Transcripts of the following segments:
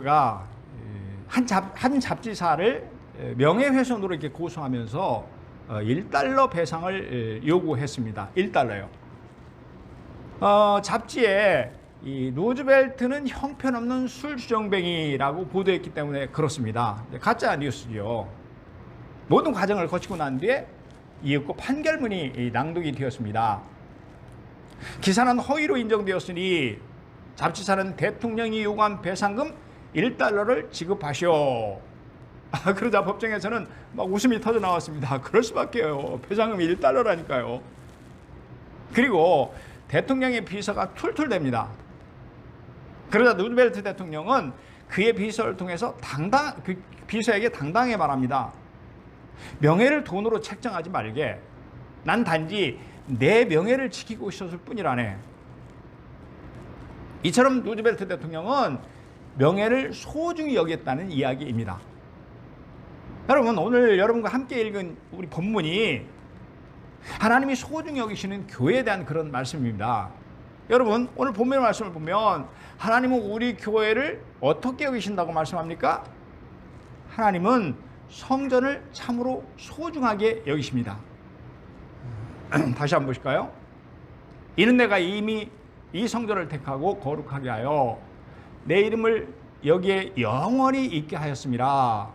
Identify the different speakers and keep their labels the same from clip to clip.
Speaker 1: 가 한, 잡, 한 잡지사를 명예훼손으로 이렇게 고소하면서 1달러 배상을 요구했습니다. 1달러요. 어, 잡지에 이 루즈벨트는 형편없는 술주정뱅이라고 보도했기 때문에 그렇습니다. 가짜 뉴스죠. 모든 과정을 거치고 난 뒤에 이윽고 판결문이 낭독이 되었습니다. 기사는 허위로 인정되었으니 잡지사는 대통령이 요구한 배상금 1달러를 지급하시오. 아, 그러자 법정에서는 막 웃음이 터져 나왔습니다. 그럴 수밖에요. 배상금이 1달러라니까요. 그리고 대통령의 비서가 툴툴댑니다. 그러자 누드벨트 대통령은 그의 비서를 통해서 당당 그 비서에게 당당히 말합니다. 명예를 돈으로 책정하지 말게. 난 단지 내 명예를 지키고 있었을 뿐이라네. 이처럼 누드벨트 대통령은 명예를 소중히 여겼다는 이야기입니다. 여러분 오늘 여러분과 함께 읽은 우리 본문이 하나님이 소중히 여기시는 교회에 대한 그런 말씀입니다. 여러분 오늘 본문의 말씀을 보면 하나님은 우리 교회를 어떻게 여기신다고 말씀합니까? 하나님은 성전을 참으로 소중하게 여기십니다. 다시 한번 보실까요? 이는 내가 이미 이 성전을 택하고 거룩하게 하여 내 이름을 여기에 영원히 있게 하였습니다.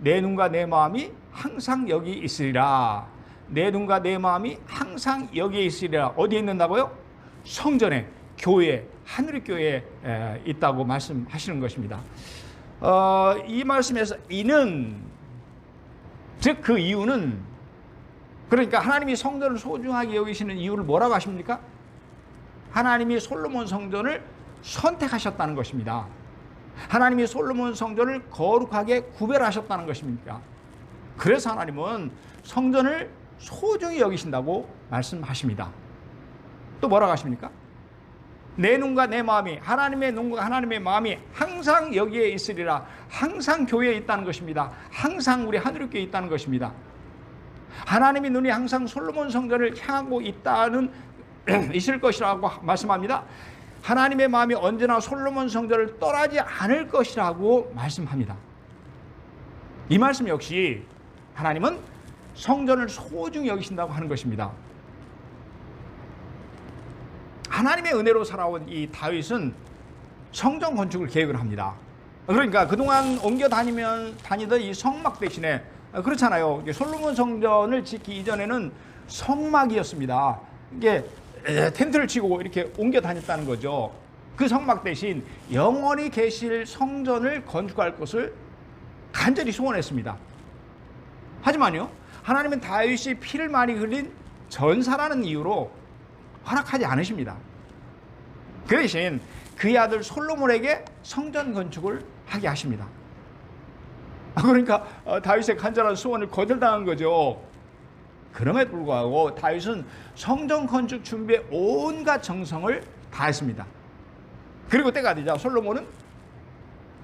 Speaker 1: 내 눈과 내 마음이 항상 여기 있으리라. 내 눈과 내 마음이 항상 여기에 있으리라. 어디에 있는다고요? 성전에, 교회, 하늘의 교회에 있다고 말씀하시는 것입니다. 어, 이 말씀에서 이는 즉 그 이유는 그러니까 하나님이 성전을 소중하게 여기시는 이유를 뭐라고 하십니까? 하나님이 솔로몬 성전을 선택하셨다는 것입니다. 하나님이 솔로몬 성전을 거룩하게 구별하셨다는 것입니까? 그래서 하나님은 성전을 소중히 여기신다고 말씀하십니다. 또 뭐라고 하십니까? 내 눈과 내 마음이 하나님의 눈과 하나님의 마음이 항상 여기에 있으리라. 항상 교회에 있다는 것입니다. 항상 우리 교회에 있다는 것입니다. 하나님의 눈이 항상 솔로몬 성전을 향하고 있다는 있을 것이라고 말씀합니다. 하나님의 마음이 언제나 솔로몬 성전을 떠나지 않을 것이라고 말씀합니다. 이 말씀 역시 하나님은 성전을 소중히 여기신다고 하는 것입니다. 하나님의 은혜로 살아온 이 다윗은 성전 건축을 계획을 합니다. 그러니까 그동안 옮겨 다니면 다니던 이 성막 대신에 그렇잖아요. 솔로몬 성전을 짓기 이전에는 성막이었습니다. 이게 텐트를 치고 이렇게 옮겨 다녔다는 거죠. 그 성막 대신 영원히 계실 성전을 건축할 것을 간절히 소원했습니다. 하지만요, 하나님은 다윗이 피를 많이 흘린 전사라는 이유로 허락하지 않으십니다. 그 대신 그의 아들 솔로몬에게 성전 건축을 하게 하십니다. 그러니까 다윗의 간절한 소원을 거절당한 거죠. 그럼에도 불구하고 다윗은 성전 건축 준비에 온갖 정성을 다했습니다. 그리고 때가 되자 솔로몬은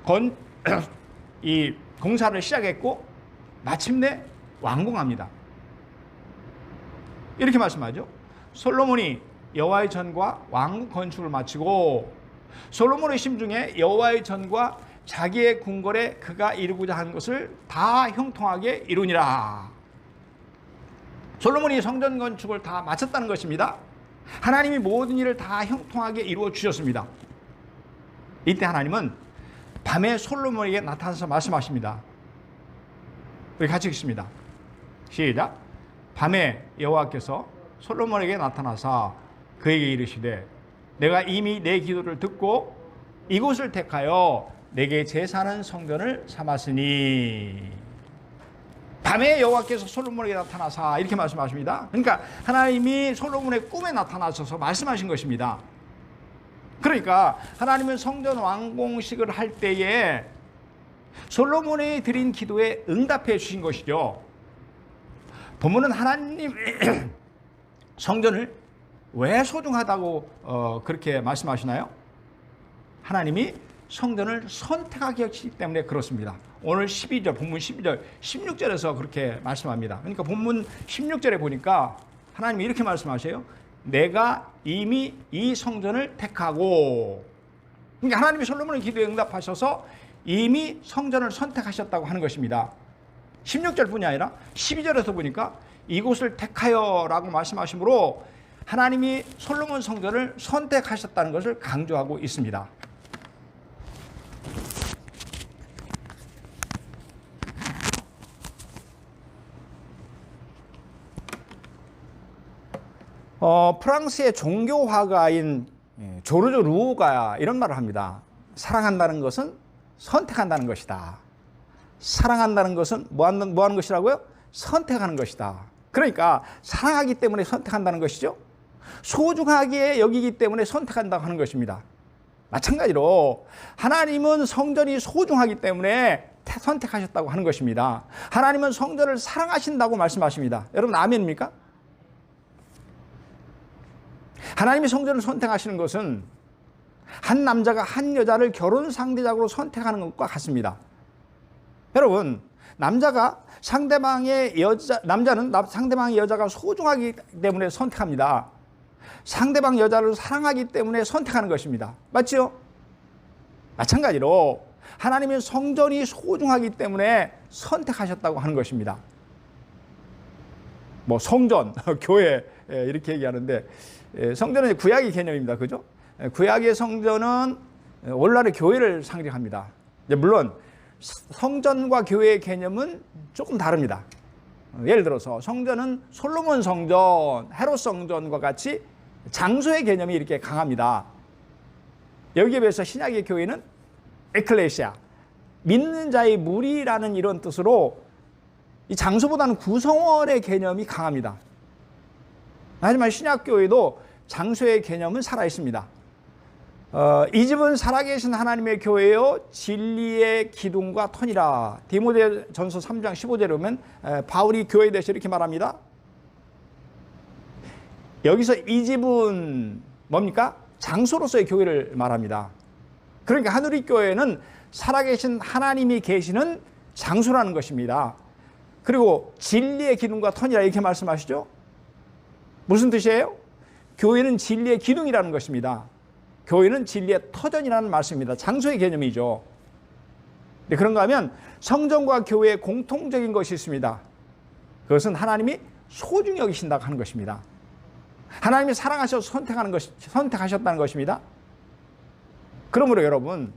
Speaker 1: 건, 이 공사를 시작했고 마침내 완공합니다. 이렇게 말씀하죠. 솔로몬이 여호와의 전과 왕국 건축을 마치고 솔로몬의 심중에 여호와의 전과 자기의 궁궐에 그가 이루고자 한 것을 다 형통하게 이루니라. 솔로몬이 성전 건축을 다 마쳤다는 것입니다. 하나님이 모든 일을 다 형통하게 이루어 주셨습니다. 이때 하나님은 밤에 솔로몬에게 나타나서 말씀하십니다. 우리 같이 읽습니다. 시작. 밤에 여호와께서 솔로몬에게 나타나사 그에게 이르시되 내가 이미 내 기도를 듣고 이곳을 택하여 내게 제사는 성전을 삼았으니 밤에 여호와께서 솔로몬에게 나타나사 이렇게 말씀하십니다. 그러니까 하나님이 솔로몬의 꿈에 나타나셔서 말씀하신 것입니다. 그러니까 하나님은 성전 완공식을 할 때에 솔로몬이 드린 기도에 응답해 주신 것이죠. 본문은 하나님 성전을 왜 소중하다고 어, 그렇게 말씀하시나요? 하나님이 성전을 선택하기 했기 때문에 그렇습니다. 오늘 12절, 본문 12절, 16절에서 그렇게 말씀합니다. 그러니까 본문 16절에 보니까 하나님이 이렇게 말씀하세요. 내가 이미 이 성전을 택하고 그러니까 하나님이 솔로몬의 기도에 응답하셔서 이미 성전을 선택하셨다고 하는 것입니다. 16절뿐이 아니라 12절에서 보니까 이곳을 택하여라고 말씀하시므로 하나님이 솔로몬 성전을 선택하셨다는 것을 강조하고 있습니다. 어, 프랑스의 종교 화가인 예, 조르주 루가 이런 말을 합니다. 사랑한다는 것은 선택한다는 것이다. 사랑한다는 것은 뭐 하는, 뭐 하는 것이라고요? 선택하는 것이다. 그러니까 사랑하기 때문에 선택한다는 것이죠. 소중하게 여기기 때문에 선택한다고 하는 것입니다. 마찬가지로 하나님은 성전이 소중하기 때문에 선택하셨다고 하는 것입니다. 하나님은 성전을 사랑하신다고 말씀하십니다. 여러분 아멘입니까? 하나님이 성전을 선택하시는 것은 한 남자가 한 여자를 결혼 상대작으로 선택하는 것과 같습니다. 여러분, 남자가 상대방의 여자, 남자는 상대방의 여자가 소중하기 때문에 선택합니다. 상대방 여자를 사랑하기 때문에 선택하는 것입니다. 맞죠? 마찬가지로 하나님의 성전이 소중하기 때문에 선택하셨다고 하는 것입니다. 뭐 성전, 교회 예, 이렇게 얘기하는데 예, 성전은 구약의 개념입니다. 그죠? 예, 구약의 성전은 오늘날의 교회를 상징합니다. 물론 성전과 교회의 개념은 조금 다릅니다. 어, 예를 들어서 성전은 솔로몬 성전, 헤롯 성전과 같이 장소의 개념이 이렇게 강합니다. 여기에 비해서 신약의 교회는 에클레시아, 믿는 자의 무리라는 이런 뜻으로 이 장소보다는 구성원의 개념이 강합니다. 하지만 신약교회도 장소의 개념은 살아 있습니다. 어, 이 집은 살아계신 하나님의 교회요 진리의 기둥과 터니라. 디모데 전서 3장 15절에 보면 에, 바울이 교회에 대해서 이렇게 말합니다. 여기서 이 집은 뭡니까? 장소로서의 교회를 말합니다. 그러니까 하늘의 교회는 살아계신 하나님이 계시는 장소라는 것입니다. 그리고 진리의 기둥과 터니라 이렇게 말씀하시죠. 무슨 뜻이에요? 교회는 진리의 기둥이라는 것입니다. 교회는 진리의 터전이라는 말씀입니다. 장소의 개념이죠. 네, 그런가 하면 성전과 교회의 공통적인 것이 있습니다. 그것은 하나님이 소중히 여기신다고 하는 것입니다. 하나님이 사랑하셔서 선택하는 것, 선택하셨다는 것입니다. 그러므로 여러분,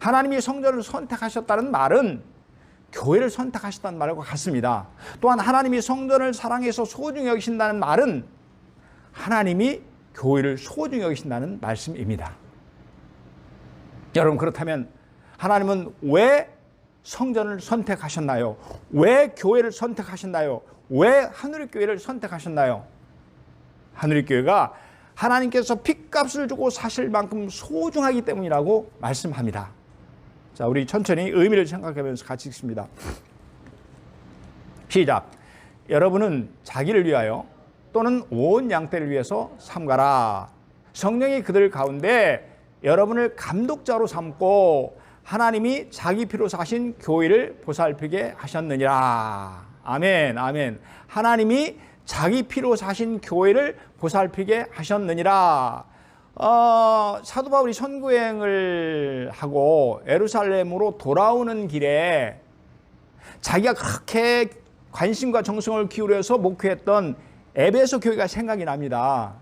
Speaker 1: 하나님이 성전을 선택하셨다는 말은 교회를 선택하셨다는 말과 같습니다. 또한 하나님이 성전을 사랑해서 소중히 여기신다는 말은 하나님이 교회를 소중히 여기신다는 말씀입니다. 여러분 그렇다면 하나님은 왜 성전을 선택하셨나요? 왜 교회를 선택하셨나요? 왜 하늘의 교회를 선택하셨나요? 하늘의 교회가 하나님께서 핏값을 주고 사실 만큼 소중하기 때문이라고 말씀합니다. 자, 우리 천천히 의미를 생각하면서 같이 읽습니다. 시작. 여러분은 자기를 위하여 또는 온 양떼를 위해서 삼가라. 성령이 그들 가운데 여러분을 감독자로 삼고 하나님이 자기 피로 사신 교회를 보살피게 하셨느니라. 아멘, 아멘. 하나님이 자기 피로 사신 교회를 보살피게 하셨느니라. 어, 사도 바울이 선구행을 하고 에루살렘으로 돌아오는 길에 자기가 그렇게 관심과 정성을 기울여서 목회했던 에베소 교회가 생각이 납니다.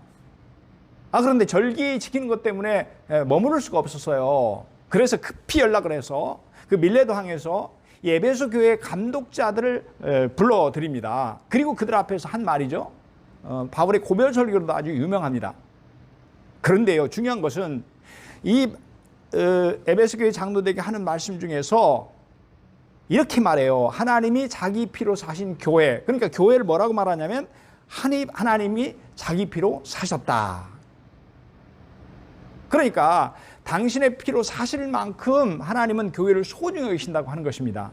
Speaker 1: 아 그런데 절기 지키는 것 때문에 머무를 수가 없었어요. 그래서 급히 연락을 해서 그 밀레도 항에서 에베소 교회 감독자들을 불러 드립니다. 그리고 그들 앞에서 한 말이죠. 어, 바울의 고별 설교로도 아주 유명합니다. 그런데요, 중요한 것은 이 어, 에베소 교회 장로들에게 하는 말씀 중에서 이렇게 말해요. 하나님이 자기 피로 사신 교회. 그러니까 교회를 뭐라고 말하냐면 하나님이 자기 피로 사셨다. 그러니까 당신의 피로 사실 만큼 하나님은 교회를 소중히 여기신다고 하는 것입니다.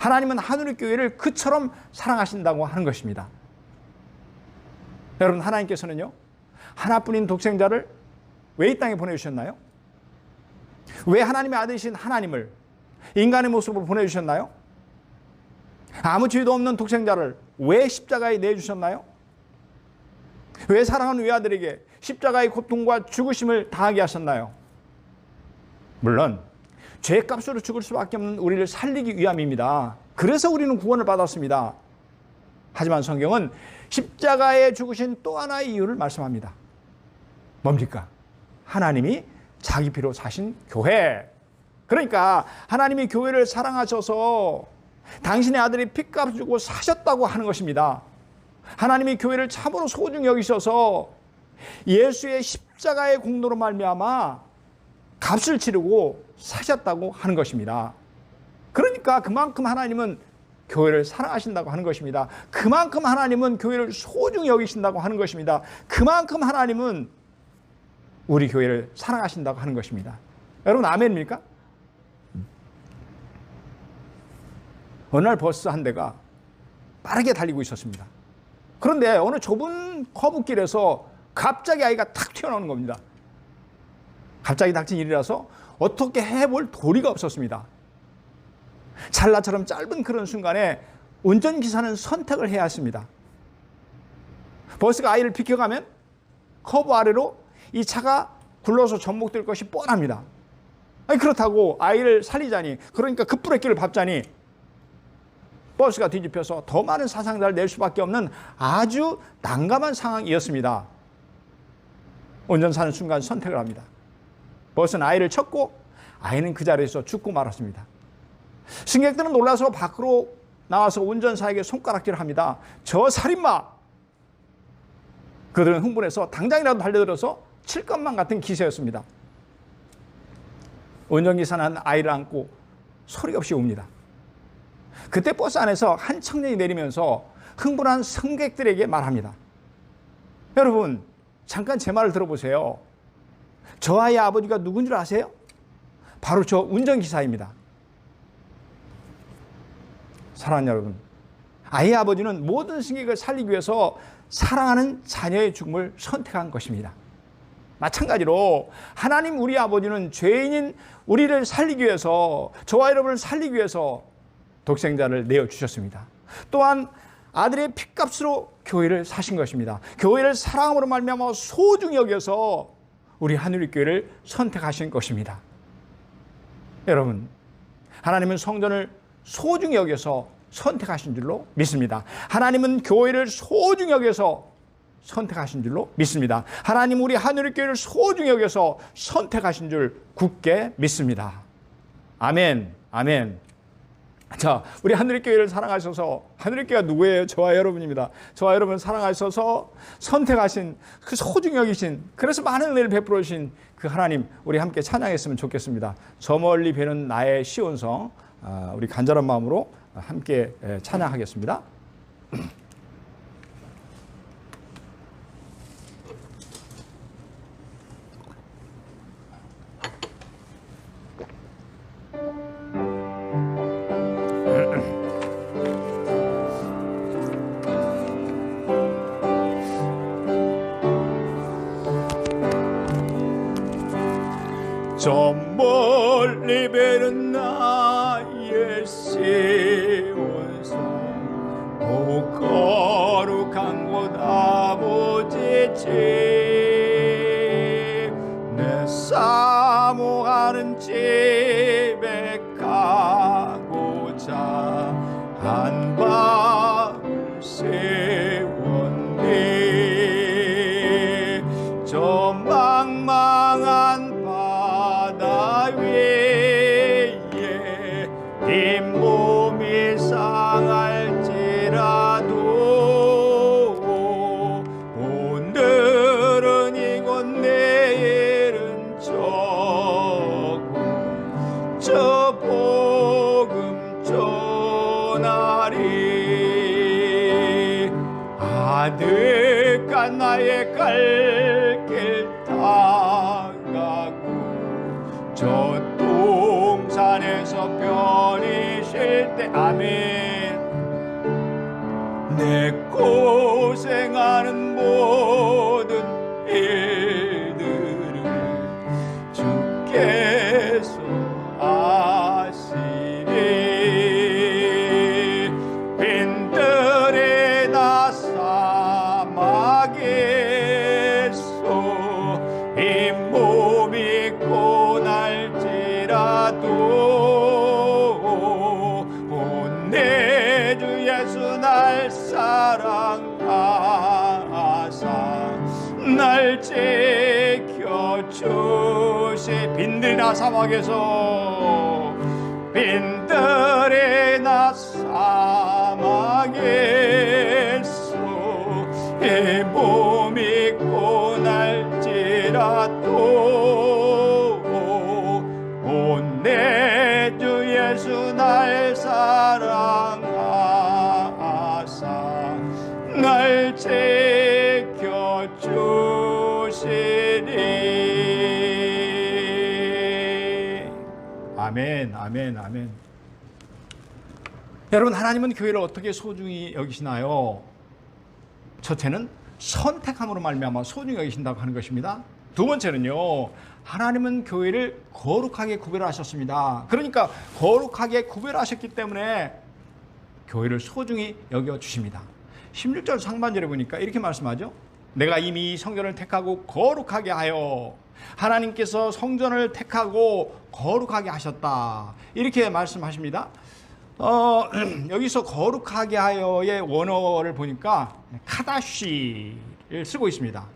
Speaker 1: 하나님은 하늘의 교회를 그처럼 사랑하신다고 하는 것입니다. 여러분 하나님께서는요 하나뿐인 독생자를 왜 이 땅에 보내주셨나요? 왜 하나님의 아들이신 하나님을 인간의 모습으로 보내주셨나요? 아무 죄도 없는 독생자를 왜 십자가에 내주셨나요? 왜 사랑하는 외아들에게 십자가의 고통과 죽으심을 당하게 하셨나요? 물론 죄값으로 죽을 수밖에 없는 우리를 살리기 위함입니다. 그래서 우리는 구원을 받았습니다. 하지만 성경은 십자가에 죽으신 또 하나의 이유를 말씀합니다. 뭡니까? 하나님이 자기 피로 사신 교회. 그러니까 하나님이 교회를 사랑하셔서 당신의 아들이 피값 주고 사셨다고 하는 것입니다. 하나님이 교회를 참으로 소중히 여기셔서 예수의 십자가의 공로로 말미암아 값을 치르고 사셨다고 하는 것입니다. 그러니까 그만큼 하나님은 교회를 사랑하신다고 하는 것입니다. 그만큼 하나님은 교회를 소중히 여기신다고 하는 것입니다. 그만큼 하나님은 우리 교회를 사랑하신다고 하는 것입니다. 여러분 아멘입니까? 어느 날 버스 한 대가 빠르게 달리고 있었습니다. 그런데 어느 좁은 커브길에서 갑자기 아이가 탁 튀어나오는 겁니다. 갑자기 닥친 일이라서 어떻게 해볼 도리가 없었습니다. 찰나처럼 짧은 그런 순간에 운전기사는 선택을 해야 했습니다. 버스가 아이를 비켜가면 커브 아래로 이 차가 굴러서 전복될 것이 뻔합니다. 아니, 그렇다고 아이를 살리자니, 그러니까 급브레이크를 밟자니, 버스가 뒤집혀서 더 많은 사상자를 낼 수밖에 없는 아주 난감한 상황이었습니다. 운전사는 순간 선택을 합니다. 버스는 아이를 쳤고, 아이는 그 자리에서 죽고 말았습니다. 승객들은 놀라서 밖으로 나와서 운전사에게 손가락질을 합니다. 저 살인마! 그들은 흥분해서 당장이라도 달려들어서 칠 것만 같은 기세였습니다. 운전기사는 아이를 안고 소리 없이 옵니다. 그때 버스 안에서 한 청년이 내리면서 흥분한 승객들에게 말합니다. 여러분, 잠깐 제 말을 들어보세요. 저 아이의 아버지가 누군 줄 아세요? 바로 저 운전기사입니다. 사랑하는 여러분, 아이의 아버지는 모든 승객을 살리기 위해서 사랑하는 자녀의 죽음을 선택한 것입니다. 마찬가지로 하나님 우리 아버지는 죄인인 우리를 살리기 위해서 저와 여러분을 살리기 위해서 독생자를 내어 주셨습니다. 또한 아들의 피값으로 교회를 사신 것입니다. 교회를 사랑으로 말미암아 소중히 여겨서 우리 하늘의 교회를 선택하신 것입니다. 여러분, 하나님은 성전을 소중히 여겨서 선택하신 줄로 믿습니다. 하나님은 교회를 소중히 여겨서 선택하신 줄로 믿습니다. 하나님 우리 하늘의 교회를 소중히 여겨서 선택하신 줄 굳게 믿습니다. 아멘. 아멘. 자, 우리 하늘의 교회를 사랑하셔서 하늘의 교회가 누구예요? 저와 여러분입니다. 저와 여러분 사랑하셔서 선택하신 그 소중히 여기신 그래서 많은 은혜를 베풀어 주신 그 하나님 우리 함께 찬양했으면 좋겠습니다. 저 멀리 뵈는 나의 시온성 아, 우리 간절한 마음으로 함께 찬양하겠습니다. 때 빈들나 사막에서 빈들이 나 사막에 아멘 아멘 여러분 하나님은 교회를 어떻게 소중히 여기시나요? 첫째는 선택함으로 말미암아 소중히 여기신다고 하는 것입니다. 두 번째는요. 하나님은 교회를 거룩하게 구별하셨습니다. 그러니까 거룩하게 구별하셨기 때문에 교회를 소중히 여겨 주십니다. 16절 상반절에 보니까 이렇게 말씀하죠. 내가 이미 이 성전을 택하고 거룩하게 하여 하나님께서 성전을 택하고 거룩하게 하셨다. 이렇게 말씀하십니다. 어, 여기서 거룩하게 하여의 원어를 보니까 카다시를 쓰고 있습니다.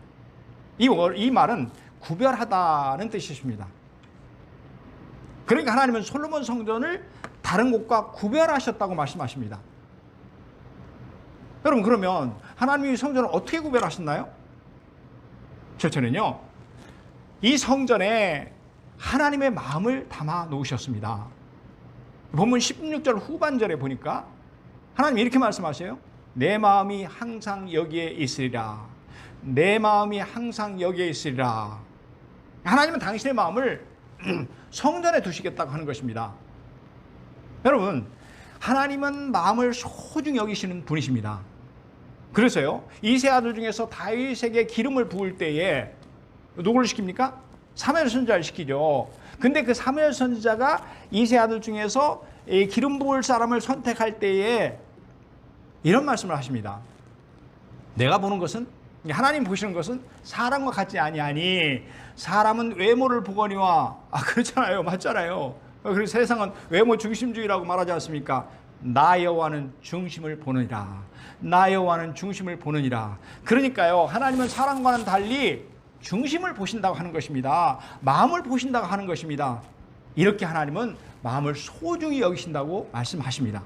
Speaker 1: 이, 월- 이 말은 구별하다는 뜻이십니다. 그러니까 하나님은 솔로몬 성전을 다른 곳과 구별하셨다고 말씀하십니다. 여러분 그러면 하나님이 성전을 어떻게 구별하셨나요? 첫째는요. 이 성전에 하나님의 마음을 담아 놓으셨습니다. 본문 16절 후반절에 보니까 하나님 이렇게 말씀하세요. 내 마음이 항상 여기에 있으리라. 내 마음이 항상 여기에 있으리라. 하나님은 당신의 마음을 성전에 두시겠다고 하는 것입니다. 여러분, 하나님은 마음을 소중히 여기시는 분이십니다. 그래서요, 이세 아들 중에서 다윗에게 기름을 부을 때에 누구를 시킵니까? 사무엘 선지자를 시키죠. 근데 그 사무엘 선지자가 이세 아들 중에서 이 기름 부을 사람을 선택할 때에 이런 말씀을 하십니다. 내가 보는 것은 하나님 보시는 것은 사람과 같지 아니하니 사람은 외모를 보거니와 아 그렇잖아요 맞잖아요 그리고 세상은 외모 중심주의라고 말하지 않습니까 나 여호와는 중심을 보느니라 나 여호와는 중심을 보느니라 그러니까요 하나님은 사람과는 달리 중심을 보신다고 하는 것입니다 마음을 보신다고 하는 것입니다 이렇게 하나님은 마음을 소중히 여기신다고 말씀하십니다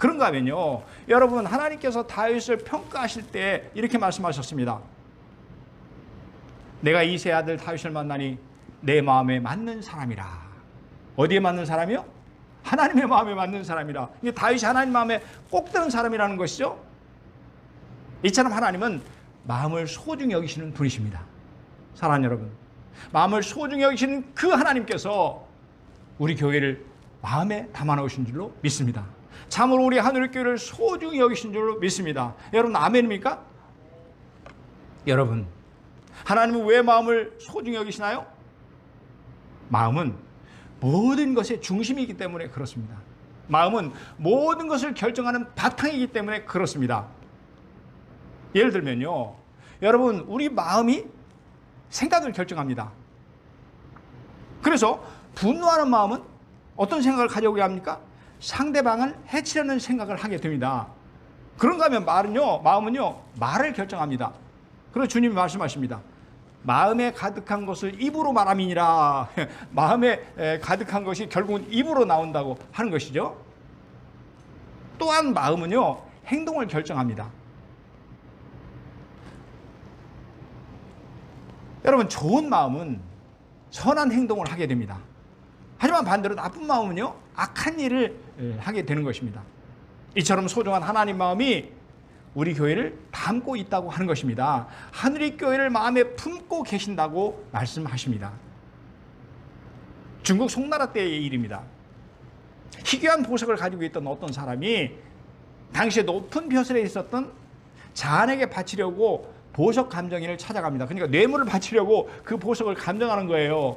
Speaker 1: 그런가 하면요. 여러분 하나님께서 다윗을 평가하실 때 이렇게 말씀하셨습니다. 내가 이세 아들 다윗을 만나니 내 마음에 맞는 사람이라. 어디에 맞는 사람이요? 하나님의 마음에 맞는 사람이라. 이게 다윗이 하나님 마음에 꼭 드는 사람이라는 것이죠. 이처럼 하나님은 마음을 소중히 여기시는 분이십니다. 사랑하는 여러분. 마음을 소중히 여기시는 그 하나님께서 우리 교회를 마음에 담아 놓으신 줄로 믿습니다. 참으로 우리 하늘 교회를 소중히 여기신 줄로 믿습니다. 여러분 아멘입니까? 여러분 하나님은 왜 마음을 소중히 여기시나요? 마음은 모든 것의 중심이기 때문에 그렇습니다. 마음은 모든 것을 결정하는 바탕이기 때문에 그렇습니다. 예를 들면요. 여러분 우리 마음이 생각을 결정합니다. 그래서 분노하는 마음은 어떤 생각을 가져오게 합니까? 상대방을 해치려는 생각을 하게 됩니다. 그런가 하면 말은요, 마음은요, 말을 결정합니다. 그래서 주님이 말씀하십니다. 마음에 가득한 것을 입으로 말함이니라. 마음에 에, 가득한 것이 결국은 입으로 나온다고 하는 것이죠. 또한 마음은요, 행동을 결정합니다. 여러분, 좋은 마음은 선한 행동을 하게 됩니다. 하지만 반대로 나쁜 마음은요, 악한 일을 예, 하게 되는 것입니다. 이처럼 소중한 하나님 마음이 우리 교회를 담고 있다고 하는 것입니다. 하늘의 교회를 마음에 품고 계신다고 말씀하십니다. 중국 송나라 때의 일입니다. 희귀한 보석을 가지고 있던 어떤 사람이 당시에 높은 벼슬에 있었던 자한에게 바치려고 보석 감정인을 찾아갑니다. 그러니까 뇌물을 바치려고 그 보석을 감정하는 거예요.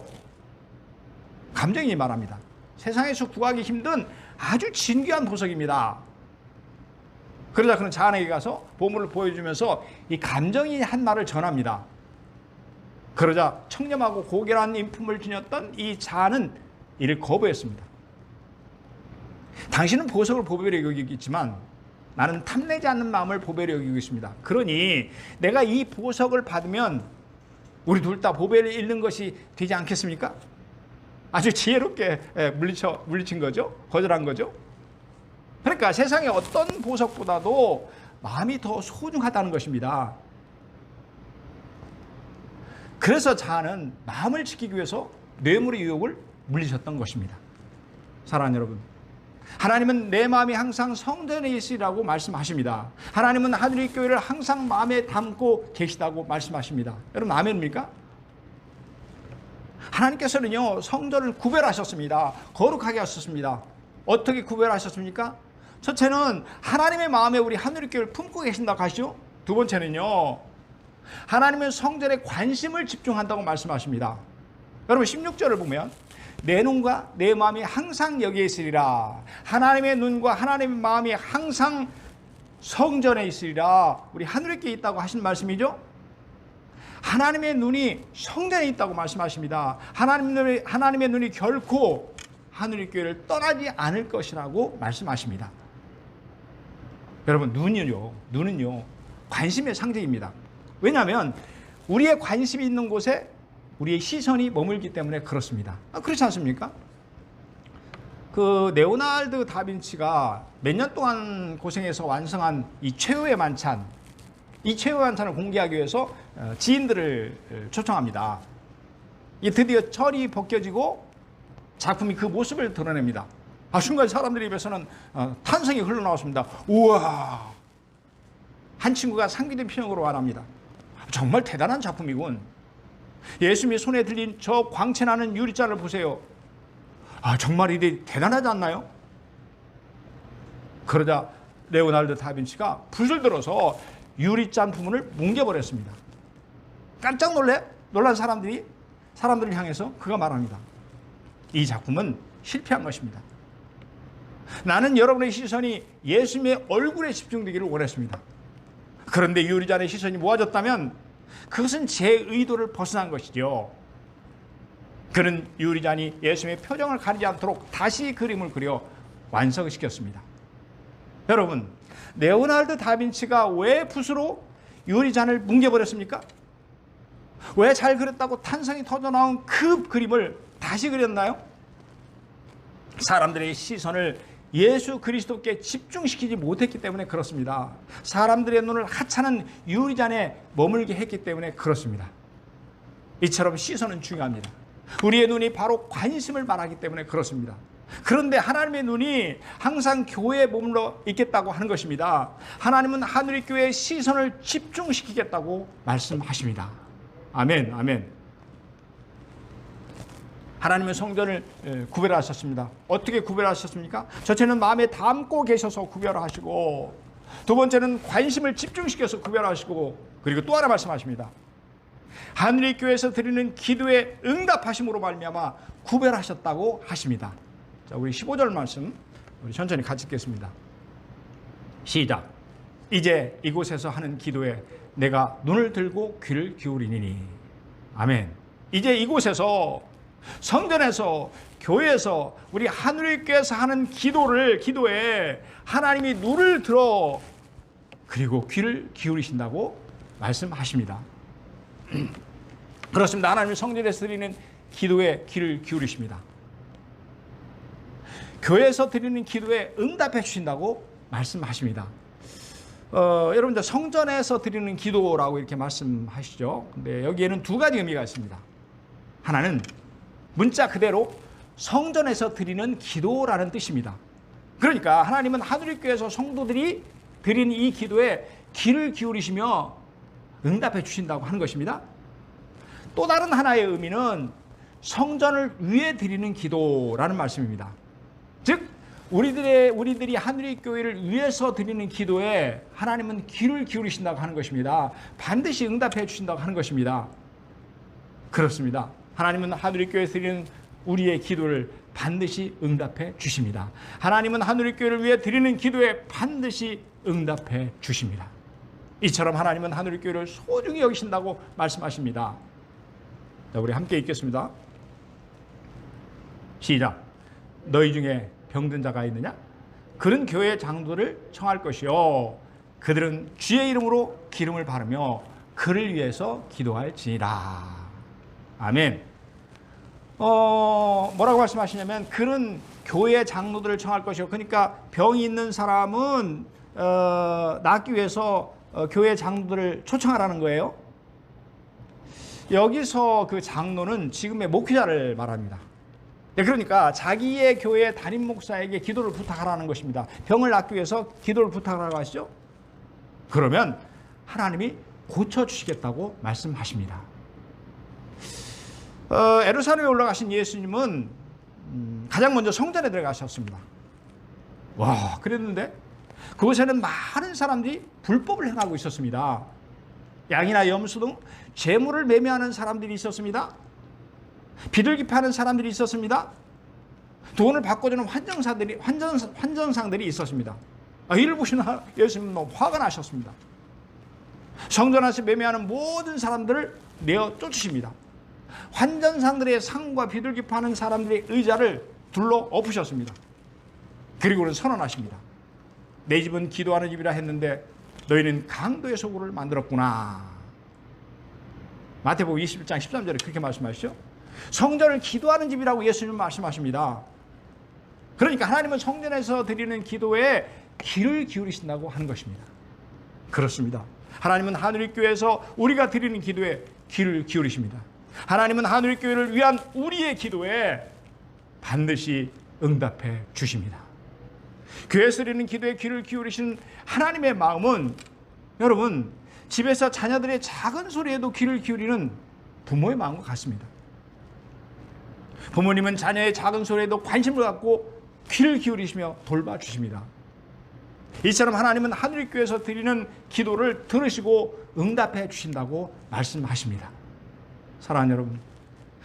Speaker 1: 감정인이 말합니다. 세상에서 구하기 힘든 아주 진귀한 보석입니다. 그러자 그는 자한에게 가서 보물을 보여주면서 이 감정인이 한 말을 전합니다. 그러자 청렴하고 고결한 인품을 지녔던 이 자한은 이를 거부했습니다. 당신은 보석을 보배로 여기겠지만 나는 탐내지 않는 마음을 보배로 여기고 있습니다. 그러니 내가 이 보석을 받으면 우리 둘 다 보배를 잃는 것이 되지 않겠습니까? 아주 지혜롭게 예, 물리쳐 물리친 거죠. 거절한 거죠. 그러니까 세상의 어떤 보석보다도 마음이 더 소중하다는 것입니다. 그래서 자는 마음을 지키기 위해서 뇌물의 유혹을 물리셨던 것입니다. 사랑하는 여러분. 하나님은 내 마음이 항상 성전에 있으리라고 말씀하십니다. 하나님은 하늘의 교회를 항상 마음에 담고 계시다고 말씀하십니다. 여러분 아멘입니까? 하나님께서는요 성전을 구별하셨습니다. 거룩하게 하셨습니다. 어떻게 구별하셨습니까? 첫째는 하나님의 마음에 우리 교회를 품고 계신다고 하시죠. 두 번째는요 하나님은 성전에 관심을 집중한다고 말씀하십니다. 여러분 16절을 보면 내 눈과 내 마음이 항상 여기에 있으리라. 하나님의 눈과 하나님의 마음이 항상 성전에 있으리라. 우리 하늘에 있다고 하신 말씀이죠. 하나님의 눈이 성전에 있다고 말씀하십니다. 하나님 눈이, 하나님의 눈이 결코 하늘의 교회를 떠나지 않을 것이라고 말씀하십니다. 여러분 눈은요, 눈은요 관심의 상징입니다. 왜냐하면 우리의 관심이 있는 곳에 우리의 시선이 머물기 때문에 그렇습니다. 아, 그렇지 않습니까? 그 네오날드 다빈치가 몇 년 동안 고생해서 완성한 이 최후의 만찬, 이 최후의 만찬을 공개하기 위해서 어, 지인들을 어, 초청합니다. 이 드디어 철이 벗겨지고 작품이 그 모습을 드러냅니다. 아, 순간 사람들 입에서는 어, 탄성이 흘러나왔습니다. 우와! 한 친구가 상기된 표현으로 말합니다. 정말 대단한 작품이군. 예수님이 손에 들린 저 광채나는 유리잔을 보세요. 아, 정말 이게 대단하지 않나요? 그러자 레오날드 다빈치가 붓을 들어서 유리잔 부분을 뭉개버렸습니다. 깜짝 놀래? 놀란 사람들이 사람들을 향해서 그가 말합니다. 이 작품은 실패한 것입니다. 나는 여러분의 시선이 예수님의 얼굴에 집중되기를 원했습니다. 그런데 유리잔의 시선이 모아졌다면 그것은 제 의도를 벗어난 것이죠. 그는 유리잔이 예수님의 표정을 가리지 않도록 다시 그림을 그려 완성시켰습니다. 여러분, 레오날드 다빈치가 왜 붓으로 유리잔을 뭉개버렸습니까? 왜 잘 그렸다고 탄성이 터져나온 그 그림을 다시 그렸나요? 사람들의 시선을 예수 그리스도께 집중시키지 못했기 때문에 그렇습니다. 사람들의 눈을 하찮은 유리잔에 머물게 했기 때문에 그렇습니다. 이처럼 시선은 중요합니다. 우리의 눈이 바로 관심을 말하기 때문에 그렇습니다. 그런데 하나님의 눈이 항상 교회에 머물러 있겠다고 하는 것입니다. 하나님은 하늘의 교회의 시선을 집중시키겠다고 말씀하십니다. 아멘, 아멘. 하나님의 성전을 구별하셨습니다. 어떻게 구별하셨습니까? 첫째는 마음에 담고 계셔서 구별하시고 두 번째는 관심을 집중시켜서 구별하시고 그리고 또 하나 말씀하십니다. 하늘의 교회에서 드리는 기도에 응답하심으로 말미암아 구별하셨다고 하십니다. 자, 우리 15절 말씀 우리 천천히 같이 읽겠습니다. 시작. 이제 이곳에서 하는 기도에 내가 눈을 들고 귀를 기울이니 아멘. 이제 이곳에서 성전에서 교회에서 우리 교회에서 하는 기도를 기도에 하나님이 눈을 들어 그리고 귀를 기울이신다고 말씀하십니다. 그렇습니다. 하나님이 성전에서 드리는 기도에 귀를 기울이십니다. 교회에서 드리는 기도에 응답해 주신다고 말씀하십니다. 어, 여러분들 성전에서 드리는 기도라고 이렇게 말씀하시죠. 근데 여기에는 두 가지 의미가 있습니다. 하나는 문자 그대로 성전에서 드리는 기도라는 뜻입니다. 그러니까 하나님은 하늘의 교회에서 성도들이 드린 이 기도에 귀를 기울이시며 응답해 주신다고 하는 것입니다. 또 다른 하나의 의미는 성전을 위해 드리는 기도라는 말씀입니다. 즉 우리들의 우리들이 하늘의 교회를 위해서 드리는 기도에 하나님은 귀를 기울이신다고 하는 것입니다. 반드시 응답해 주신다고 하는 것입니다. 그렇습니다. 하나님은 하늘의 교회에 드리는 우리의 기도를 반드시 응답해 주십니다. 하나님은 하늘의 교회를 위해 드리는 기도에 반드시 응답해 주십니다. 이처럼 하나님은 하늘의 교회를 소중히 여기신다고 말씀하십니다. 자, 우리 함께 읽겠습니다. 시작. 너희 중에 병든 자가 있느냐? 그런 교회 장로들을 청할 것이요 그들은 주의 이름으로 기름을 바르며 그를 위해서 기도할지니라 아멘 어 뭐라고 말씀하시냐면 그런 교회 장로들을 청할 것이요 그러니까 병이 있는 사람은 어, 낫기 위해서 어, 교회 장로들을 초청하라는 거예요 여기서 그 장로는 지금의 목회자를 말합니다. 네, 그러니까 자기의 교회 담임 목사에게 기도를 부탁하라는 것입니다. 병을 낫기 위해서 기도를 부탁하라고 하시죠. 그러면 하나님이 고쳐 주시겠다고 말씀하십니다. 어, 에루살렘에 올라가신 예수님은 음, 가장 먼저 성전에 들어가셨습니다. 와, 그랬는데 그곳에는 많은 사람들이 불법을 행하고 있었습니다. 양이나 염소 등 재물을 매매하는 사람들이 있었습니다. 비둘기 파는 사람들이 있었습니다. 돈을 바꿔주는 환정사들이 환전 환전상들이 있었습니다. 아, 이를 보시는 예수님은 너무 화가 나셨습니다. 성전 안에서 매매하는 모든 사람들을 내어 쫓으십니다. 환전상들의 상과 비둘기 파는 사람들의 의자를 둘러 엎으셨습니다. 그리고는 선언하십니다. 내 집은 기도하는 집이라 했는데 너희는 강도의 소굴을 만들었구나. 마태복음 21장 13절에 그렇게 말씀하시죠. 성전을 기도하는 집이라고 예수님 말씀하십니다. 그러니까 하나님은 성전에서 드리는 기도에 귀를 기울이신다고 하는 것입니다. 그렇습니다. 하나님은 하늘의 교회에서 우리가 드리는 기도에 귀를 기울이십니다. 하나님은 하늘의 교회를 위한 우리의 기도에 반드시 응답해 주십니다. 교회에서 드리는 기도에 귀를 기울이신 하나님의 마음은 여러분 집에서 자녀들의 작은 소리에도 귀를 기울이는 부모의 마음과 같습니다. 부모님은 자녀의 작은 소리에도 관심을 갖고 귀를 기울이시며 돌봐주십니다. 이처럼 하나님은 하늘의 교회에서 드리는 기도를 들으시고 응답해 주신다고 말씀하십니다. 사랑하는 여러분,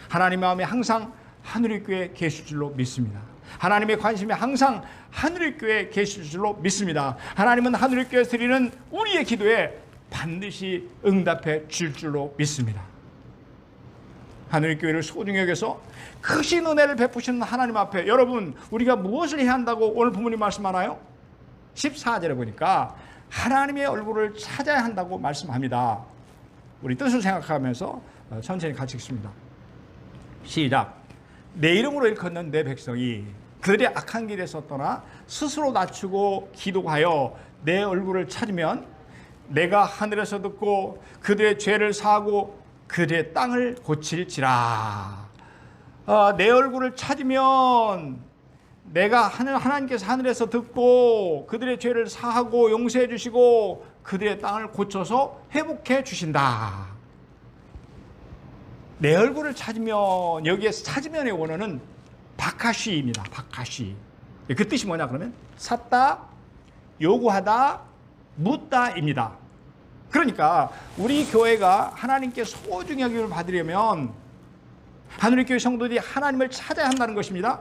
Speaker 1: 하나님 마음에 항상 하늘의 교회 계실 줄로 믿습니다. 하나님의 관심이 항상 하늘의 교회에 계실 줄로 믿습니다. 하나님은 하늘의 교회에서 드리는 우리의 기도에 반드시 응답해 줄 줄로 믿습니다. 하늘의 교회를 소중히 여겨서 크신 은혜를 베푸시는 하나님 앞에 여러분 우리가 무엇을 해야 한다고 오늘 부모님 말씀하나요? 14절에 보니까 하나님의 얼굴을 찾아야 한다고 말씀합니다. 우리 뜻을 생각하면서 어, 천천히 같이 읽습니다. 시작. 내 이름으로 일컫는 내 백성이 그들의 악한 길에서 떠나 스스로 낮추고 기도하여 내 얼굴을 찾으면 내가 하늘에서 듣고 그들의 죄를 사하고 그들의 땅을 고칠지라. 아, 내 얼굴을 찾으면 내가 하늘 하나님께서 하늘에서 듣고 그들의 죄를 사하고 용서해 주시고 그들의 땅을 고쳐서 회복해 주신다. 내 얼굴을 찾으면 여기에서 찾으면의 원어는 바카시입니다. 바카시. 그 뜻이 뭐냐 그러면 샀다, 요구하다, 묻다입니다. 그러니까 우리 교회가 하나님께 소중히 여김을 받으려면 하늘의 교회 성도들이 하나님을 찾아야 한다는 것입니다.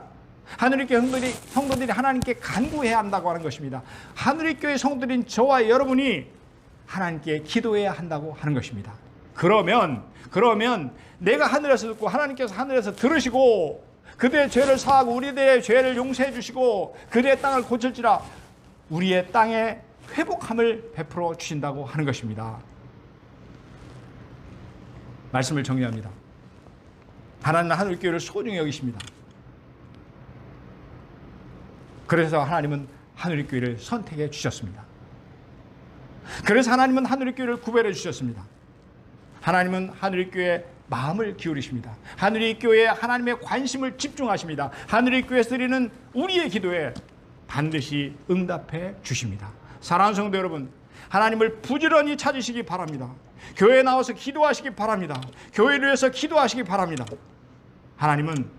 Speaker 1: 하늘의 교회 성도들이, 성도들이 하나님께 간구해야 한다고 하는 것입니다. 하늘의 교회 성도들인 저와 여러분이 하나님께 기도해야 한다고 하는 것입니다. 그러면 그러면 내가 하늘에서 듣고 하나님께서 하늘에서 들으시고 그들의 죄를 사하고 우리들의 죄를 용서해 주시고 그들의 땅을 고칠지라 우리의 땅에 회복함을 베풀어 주신다고 하는 것입니다. 말씀을 정리합니다. 하나님은 하늘교회를 소중히 여기십니다. 그래서 하나님은 하늘교회를 선택해 주셨습니다. 그래서 하나님은 하늘교회를 구별해 주셨습니다. 하나님은 하늘교회에 마음을 기울이십니다. 하늘의 교회에 하나님의 관심을 집중하십니다. 하늘의 교회에서 드리는 우리의 기도에 반드시 응답해 주십니다. 사랑하는 성도 여러분, 하나님을 부지런히 찾으시기 바랍니다. 교회에 나와서 기도하시기 바랍니다. 교회를 위해서 기도하시기 바랍니다. 하나님은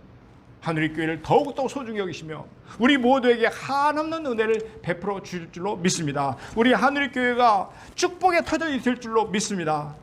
Speaker 1: 하늘의 교회를 더욱더 소중히 여기시며 우리 모두에게 한없는 은혜를 베풀어 주실 줄로 믿습니다. 우리 하늘의 교회가 축복의 터전이 될 줄로 믿습니다.